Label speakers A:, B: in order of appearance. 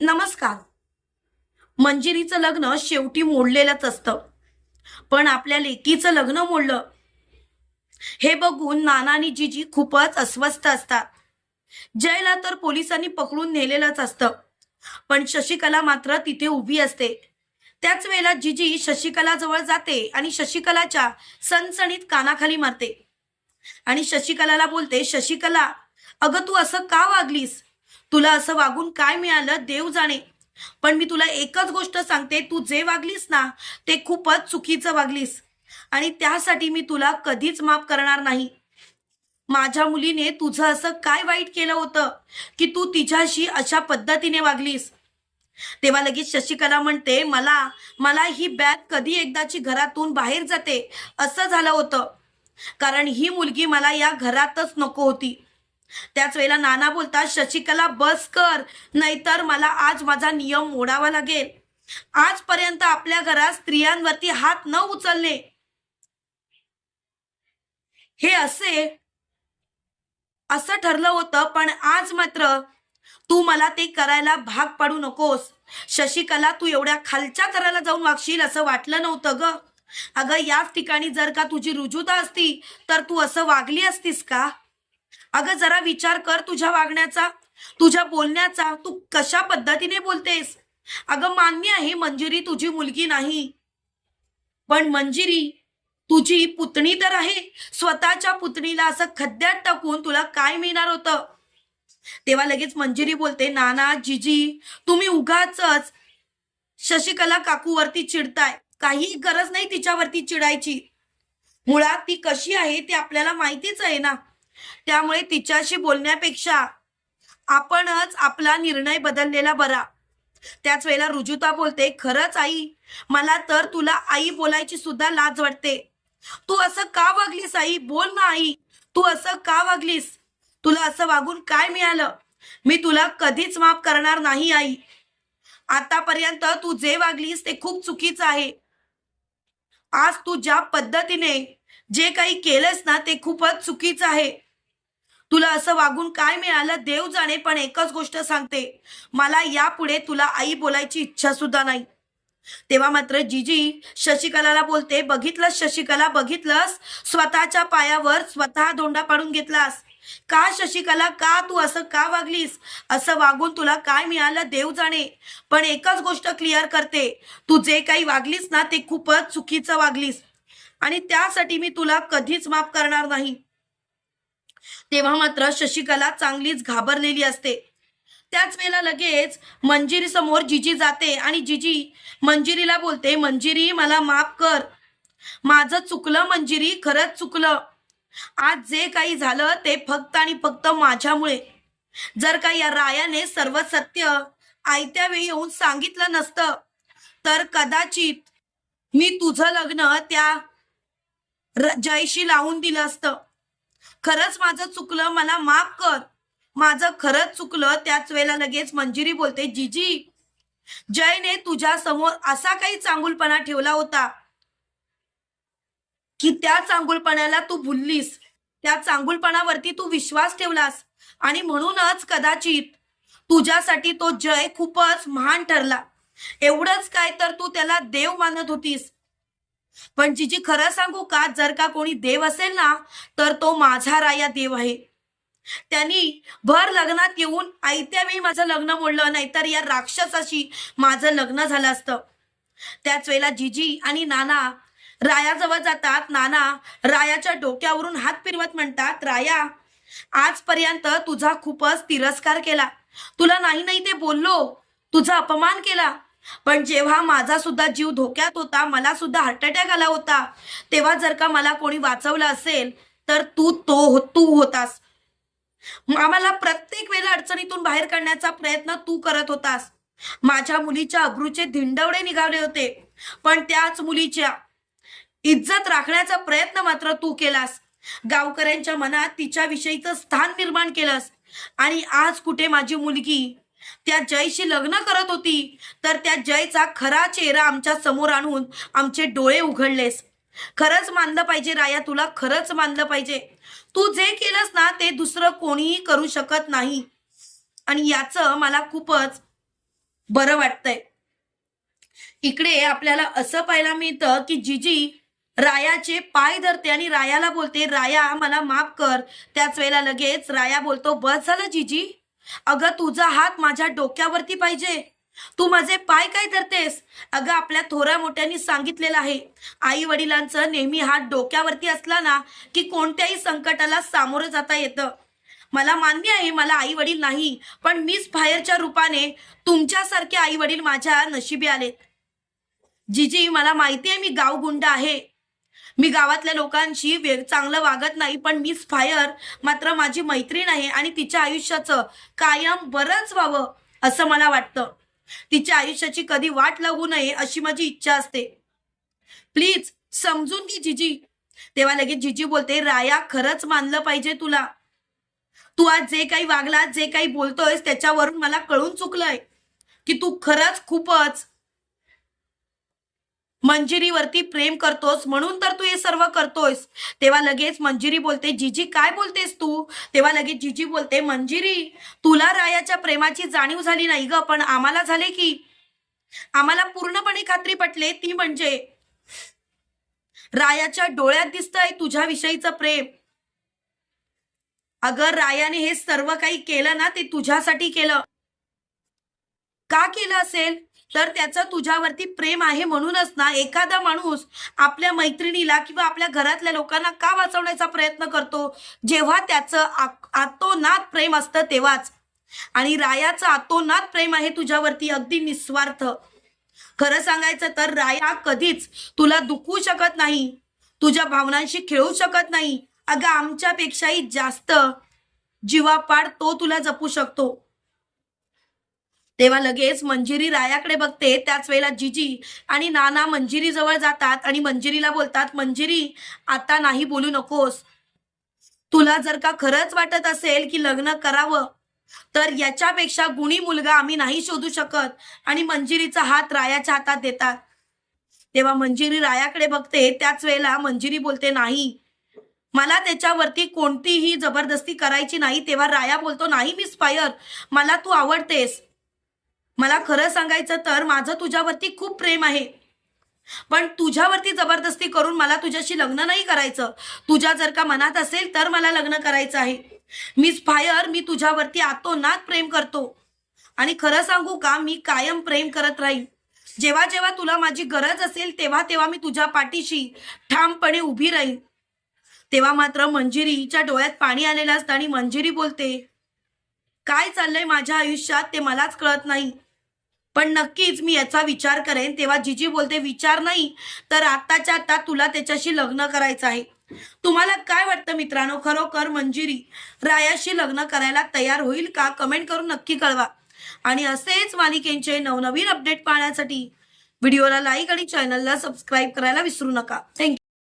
A: नमस्कार. मंजिरीचं लग्न शेवटी मोडलेलंच असतं. पण आपल्या लेकीचं लग्न मोडलं. हे बघून नाना आणि जिजी खूपच अस्वस्थ असतात. जयला तर पोलिसांनी पकडून नेलेलंच असतं. पण शशिकला मात्र तिथे उभी असते. त्याच वेळेला जिजी शशिकला जवळ जाते आणि शशिकलाच्या सणसणीत कानाखाली मारते. आणि शशिकलाला बोलते शशिकला अगं तू असं का वागलीस? तुला असं वागून काय मिळालं? देव जाणे. पण मी तुला एकच गोष्ट सांगते तू जे वागलीस ना ते खूपच चुकीचं वागलीस. आणि त्यासाठी मी तुला कधीच माफ करणार नाही. माझ्या मुलीने तुझं असं काय वाईट केलं होतं की तू तिच्याशी अशा पद्धतीने वागलीस? तेव्हा लगेच शशिकला म्हणते मला मला ही बॅग कधी एकदाची घरातून बाहेर जाते? असं झालं होतं. कारण ही मुलगी मला या घरातच नको होती. त्याच वेळेला नाना बोलतात शशिकला बस कर नाहीतर मला आज माझा नियम मोडावा लागेल. आजपर्यंत आपल्या घरात स्त्रियांवरती हात न उचलणे हे असे असं ठरलं होतं पण आज मात्र तू मला ते करायला भाग पाडू नकोस. शशिकला तू एवढ्या खालच्या थराला जाऊन वागशील असं वाटलं नव्हतं ग. अगं याच ठिकाणी जर का तुझी रुजुता असती तर तू असं वागली असतीस का? अगं जरा विचार कर तुझ्या वागण्याचा. तुझ्या बोलण्याचा. तू कशा पद्धतीने बोलतेस? अगं मान्य आहे मंजिरी तुझी मुलगी नाही. पण मंजिरी तुझी पुतणी तर आहे. स्वतःच्या पुतणीला असं खड्ड्यात टाकून तुला काय मिळणार होतं? तेव्हा लगेच मंजिरी बोलते नाना जिजी तुम्ही उगाच शशिकला काकूवरती चिडताय. काही गरज नाही तिच्यावरती चिडायची. मुळात ती कशी आहे ते आपल्याला माहितीच आहे ना. त्यामुळे तिच्याशी बोलण्यापेक्षा आपणच आपला निर्णय बदललेला बरा. त्याच वेळेला रुजुता बोलते खरंच आई मला तर तुला आई बोलायची सुद्धा लाज वाटते. तू असं का वागलीस आई? बोल ना आई. तू असं का वागलीस? तुला असं वागून काय मिळालं? मी तुला कधीच माफ करणार नाही आई. आतापर्यंत तू जे वागलीस ते खूप चुकीचं आहे. आज तू ज्या पद्धतीने जे काही केलंस ना ते खूपच चुकीचं आहे. तुला असं वागून काय मिळालं देव जाणे पण एकच गोष्ट सांगते. मला यापुढे तुला आई बोलायची इच्छा सुद्धा नाही. तेव्हा मात्र जीजी शशिकलाला बोलते बघितलंस शशिकला बघितलंस? स्वतःच्या पायावर स्वतः दोंडा पाडून घेतलास. का शशिकला का तू असं का वागलीस? असं वागून तुला काय मिळालं? देव जाणे. पण एकच गोष्ट क्लिअर करते. तू जे काही वागलीस ना ते खूपच चुकीचं वागलीस. आणि त्यासाठी मी तुला कधीच माफ करणार नाही. तेव्हा मात्र शशिकला चांगलीच घाबरलेली असते. त्याच वेळेला लगेच मंजिरी समोर जिजी जाते आणि जिजी मंजिरीला बोलते मंजिरी मला माफ कर. माझं चुकलं मंजिरी खरंच चुकलं. आज जे काही झालं ते फक्त आणि फक्त माझ्यामुळे. जर का या रायाने सर्व सत्य आयत्या वेळी येऊन सांगितलं नसतं तर कदाचित मी तुझं लग्न त्या जयशी लावून दिलं असतं. खरंच माझं चुकलं मला माफ कर. माझं खरंच चुकलं त्याच वेळेला लगेच मंजिरी बोलते जिजी जयने तुझ्या समोर असा काही चांगुलपणा ठेवला होता. की त्या चांगुलपणाला तू भुललीस. त्या चांगुलपणावरती तू विश्वास ठेवलास. आणि म्हणूनच कदाचित तुझ्यासाठी तो जय खूपच महान ठरला. एवढंच काय तर तू त्याला देव मानत होतीस. पण जिजी खरं सांगू का? जर का कोणी देव असेल ना तर तो माझा राया देव आहे. त्यांनी भर लग्नात येऊन आयत्या वेळी माझं लग्न मोडलं नाहीतर या राक्षसाशी माझं लग्न झालं असतं. त्याच वेळेला जिजी आणि नाना रायाजवळ जातात. नाना रायाच्या डोक्यावरून हात फिरवत म्हणतात राया आजपर्यंत तुझा खूपच तिरस्कार केला. तुला नाही नाही ते बोललो. तुझा अपमान केला. पण जेव्हा माझा सुद्धा जीव धोक्यात होता मला सुद्धा हार्ट अटॅक आला होता. तेव्हा जर का मला कोणी वाचवलं असेल तर तू तो हो- तू होतास. आम्हाला प्रत्येक वेळेला अडचणीतून बाहेर काढण्याचा प्रयत्न तू करत होतास. माझ्या मुलीच्या अब्रूचे धिंडवडे निघाले होते. पण त्याच मुलीच्या इज्जत राखण्याचा प्रयत्न मात्र तू केलास. गावकऱ्यांच्या मनात तिच्याविषयीचं स्थान निर्माण केलंस. आणि आज कुठे माझी मुलगी? त्या जयशी लग्न करत होती. तर त्या जयचा खरा चेहरा आमच्यासमोर आणून आमचे डोळे उघडलेस. खरंच मानलं पाहिजे राया तुला खरंच मानलं पाहिजे. तू जे केलंस ना ते दुसरं कोणीही करू शकत नाही. आणि याचं मला खूपच बरं वाटतंय. इकडे आपल्याला असं पाहायला मिळतं की जिजी रायाचे पाय धरते आणि रायाला बोलते राया मला माफ कर. त्याच वेळेला लगेच राया बोलतो बस झालं जीजी. अगं तुझा हात माझ्या डोक्यावरती पाहिजे. तू माझे पाय काय धरतेस? अगं आपल्या थोऱ्या मोठ्यांनी सांगितलेलं आहे. आई वडिलांचं नेहमी हात डोक्यावरती असला ना की कोणत्याही संकटाला सामोरं जाता येतं. मला मान्य आहे मला आई वडील नाही पण मीच बाहेरच्या रूपाने तुमच्यासारखे आई वडील माझ्या नशिबी आलेत. जिजी मला माहिती आहे मी गावगुंड आहे. मी गावातल्या लोकांशी चांगलं वागत नाही पण मिस फायर मात्र माझी मैत्रीण आहे आणि तिच्या आयुष्याचं कायम बरंच व्हावं असं मला वाटतं. तिच्या आयुष्याची कधी वाट लागू नये अशी माझी इच्छा असते. प्लीज समजून घे जिजी. तेव्हा लगेच जिजी बोलते राया खरंच मानलं पाहिजे तुला. तू आज जे काही वागला जे काही बोलतोयस त्याच्यावरून मला कळून चुकलंय की तू खरंच खूपच मंजिरीवरती प्रेम करतोस म्हणून तर तू हे सर्व करतोयस. तेव्हा लगेच मंजिरी बोलते जिजी काय बोलतेस तू? तेव्हा लगेच जिजी बोलते मंजिरी तुला रायाच्या प्रेमाची जाणीव झाली नाही ग पण आम्हाला झाले की. आम्हाला पूर्णपणे खात्री पटले ती म्हणजे रायाच्या डोळ्यात दिसतंय तुझ्याविषयीचं प्रेम. अगर रायाने हे सर्व काही केलं ना ते तुझ्यासाठी केलं. का केलं असेल? तर त्याचं तुझ्यावरती प्रेम आहे म्हणूनच ना एखादा माणूस आपल्या मैत्रिणीला किंवा आपल्या घरातल्या लोकांना का वाचवण्याचा प्रयत्न करतो? जेव्हा त्याचं आतोनात प्रेम असतं तेव्हाच. आणि रायाचं आतोनात प्रेम आहे तुझ्यावरती अगदी निस्वार्थ. खरं सांगायचं तर राया कधीच तुला दुखू शकत नाही. तुझ्या भावनांशी खेळू शकत नाही. अगं आमच्यापेक्षाही जास्त जीवापाड तो तुला जपू शकतो. तेव्हा लगेच मंजिरी रायाकडे बघते. त्याच वेळेला जिजी आणि नाना मंजिरी जवळ जातात आणि मंजिरीला बोलतात मंजिरी आता नाही बोलू नकोस. तुला जर का खरंच वाटत असेल की लग्न करावं तर याच्यापेक्षा गुणी मुलगा आम्ही नाही शोधू शकत. आणि मंजिरीचा हात रायाच्या हातात देतात. तेव्हा मंजिरी रायाकडे बघते. त्याच वेळेला मंजिरी बोलते नाही. मला त्याच्यावरती कोणतीही जबरदस्ती करायची नाही. तेव्हा राया बोलतो नाही मिस फायर मला तू आवडतेस. मला खरं सांगायचं तर माझं तुझ्यावरती खूप प्रेम आहे. पण तुझ्यावरती जबरदस्ती करून मला तुझ्याशी लग्न नाही करायचं. तुझ्या जर का मनात असेल तर मला लग्न करायचं आहे. मिस फायर मी तुझ्यावरती आतोनात प्रेम करतो. आणि खरं सांगू का मी कायम प्रेम करत राहीन. जेव्हा जेव्हा तुला माझी गरज असेल तेव्हा तेव्हा मी तुझ्या पाठीशी ठामपणे उभी राहीन. तेव्हा मात्र मंजिरीच्या डोळ्यात पाणी आलेलं असतं आणि मंजिरी बोलते काय चाललंय माझ्या आयुष्यात? ते मलाच कळत नाही. पण नक्कीच मी याचा विचार करेन. तेव्हा जिजी बोलते विचार नाही तर आत्ताच्या आता तुला त्याच्याशी लग्न करायचं आहे. तुम्हाला काय वाटतं मित्रांनो? खरोखर मंजिरी रायाशी लग्न करायला तयार होईल का? कमेंट करून नक्की कळवा. आणि असेच मालिकेंचे नवनवीन अपडेट पाहण्यासाठी व्हिडिओला लाईक आणि चॅनलला सबस्क्राईब करायला विसरू नका. थँक्यू